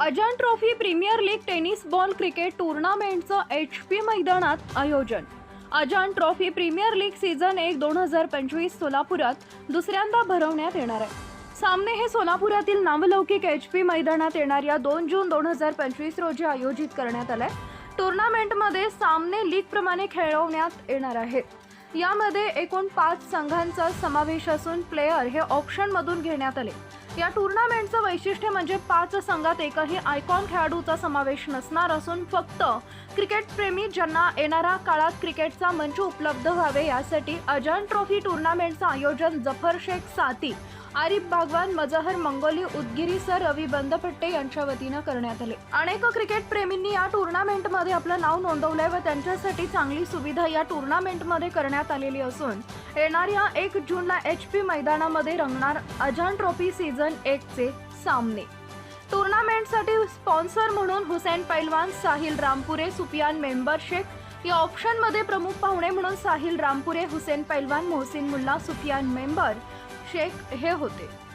Trophy premier league tennis ball cricket टुर्नामेंटचं H P मैदानात आयोजन. अजान ट्रॉफी प्रीमियर लीग सीझन एक दोन हजार पंचवीस सोलापुरात दुसऱ्यांदा भरवण्यात येणार आहे. सामने हे सोलापुरातील नामलौकिक एच पी मैदानात येणाऱ्या दोन जून दोन हजार पंचवीस रोजी आयोजित करण्यात आलाय. टुर्नामेंटमध्ये सामने लीगप्रमाणे खेळवण्यात येणार आहेत. यामध्ये एकूण पाच संघांचा समावेश असून प्लेयर हे ऑप्शनमधून घेण्यात आले. या टुर्नामेंटचं वैशिष्ट्य म्हणजे पाच संघात एकही आयकॉन खेळाडूचा समावेश नसणार असून फक्त क्रिकेट प्रेमी ज्यांना येणाऱ्या काळात क्रिकेटचा मंच उपलब्ध व्हावे यासाठी अजान ट्रॉफी टुर्नामेंटचं आयोजन जफर शेख साती आरिफ भागवान मजहर मंगोली उदगिरी सर रवी बंदपट्टे यांच्या वतीनं करण्यात आले. अनेक क्रिकेट प्रेमींनी या टुर्नामेंटमध्ये आपलं नाव नोंदवलंय व त्यांच्यासाठी चांगली सुविधा या टुर्नामेंटमध्ये करण्यात आलेली असून येणाऱ्या एक जूनला एच पी मैदानामध्ये रंगणार अजान ट्रॉफी सीझन एकचे सामने. टुर्नामेंटसाठी स्पॉन्सर म्हणून हुसेन पैलवान साहिल रामपुरे सुफियान मेंबर शेख या ऑप्शनमध्ये प्रमुख पाहुणे म्हणून साहिल रामपुरे हुसेन पैलवान मोहसिन मुल्ला सुफियान मेंबर शेख हे होते.